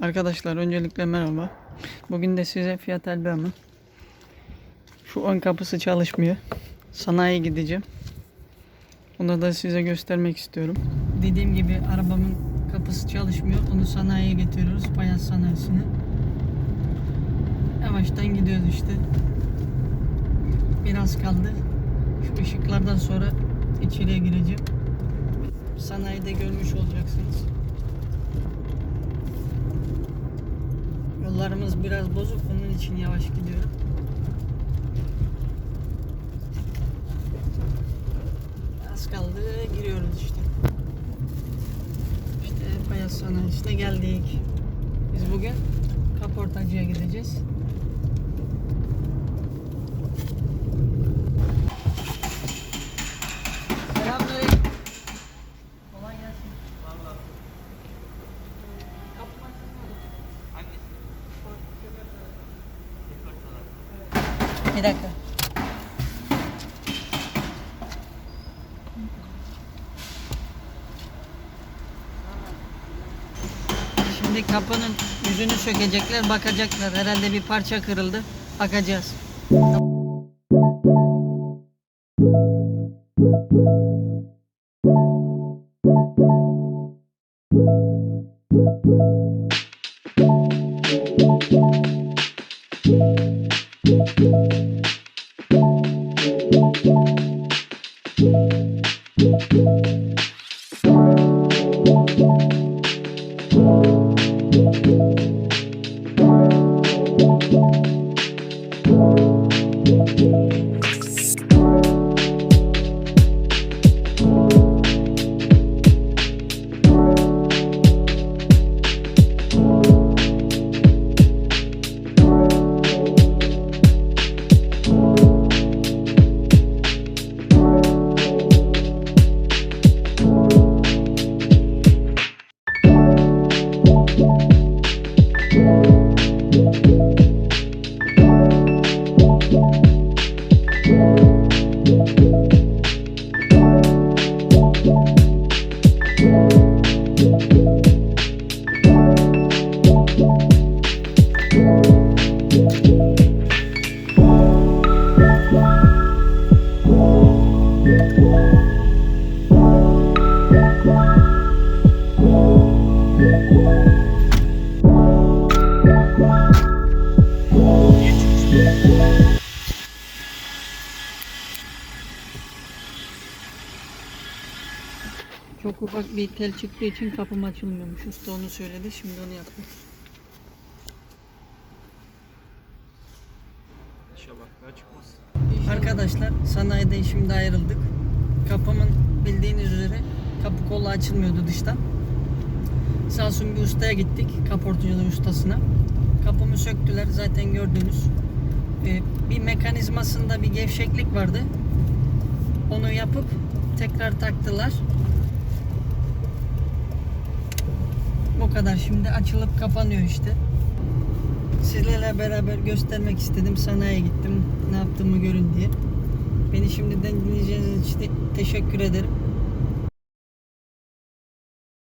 Arkadaşlar öncelikle merhaba. Bugün de size Fiat Elbea'mın şu ön kapısı çalışmıyor. Sanayiye gideceğim. Onu da size göstermek istiyorum. Dediğim gibi arabamın kapısı çalışmıyor. Onu sanayiye getiriyoruz. Payas sanayisine. Yavaştan gidiyoruz işte. Biraz kaldı. Şu ışıklardan sonra içeriye gireceğim. Sanayide görmüş olacaksınız. Yollarımız biraz bozuk onun için yavaş gidiyorum. Az kaldı giriyoruz işte. İşte Payas Sanayisi'ne geldik. Biz bugün kaportacıya gideceğiz. Bir dakika. Şimdi kapının yüzünü sökecekler, bakacaklar. Herhalde bir parça kırıldı. Bakacağız. Çok ufak bir tel çıktığı için kapım açılmıyormuş. Usta onu söyledi. Şimdi onu yapıyor. İnşallah çıkmaz. Arkadaşlar sanayiden şimdi ayrıldık. Kapımın bildiğiniz üzere kapı kolu açılmıyordu dıştan. Sağ olsun bir ustaya gittik. Kaportacılığı ustasına. Kapımı söktüler zaten gördüğünüz. Ee, bir mekanizmasında bir gevşeklik vardı. Onu yapıp tekrar taktılar. Bu kadar. Şimdi açılıp kapanıyor işte. Sizlerle beraber göstermek istedim. Sanayiye gittim. Ne yaptığımı görün diye. Beni şimdiden dinleyeceğiniz için te- teşekkür ederim.